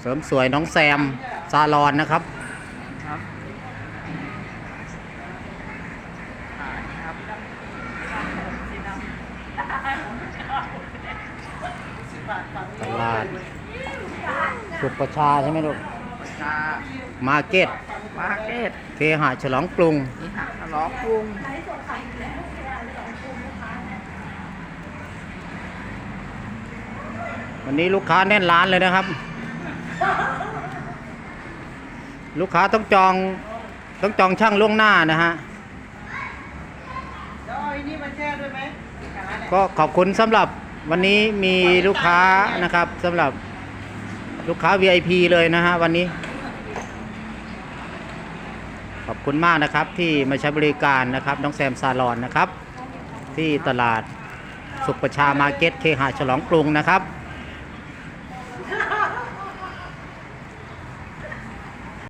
เสริมสวยน้องแซมซาลอนนะครับครับอ่านี่ครับตลาดสุขประชาใช่ไหมลูกประชามาร์เก็ตมาร์เก็ตเคหะฉลองกรุงนี่ฮะฉลองกรุง วันนี้ลูกค้าแน่นร้านเลยนะครับ ลูกค้าต้องจองต้องจองช่างล่วงหน้านะฮะแล้วเอาไอ้นี่มาแช่ด้วยไหมกะละเนี่ยก็ขอบคุณสำหรับวันนี้มีลูกค้านะครับสำหรับลูกค้า VIP เลยนะฮะวันนี้ ขอบคุณมากนะครับที่มาใช้บริการนะครับ น้องแซมซาลอนนะครับ ที่ตลาดสุขประชามาร์เก็ตเคหะฉลองกรุงนะครับ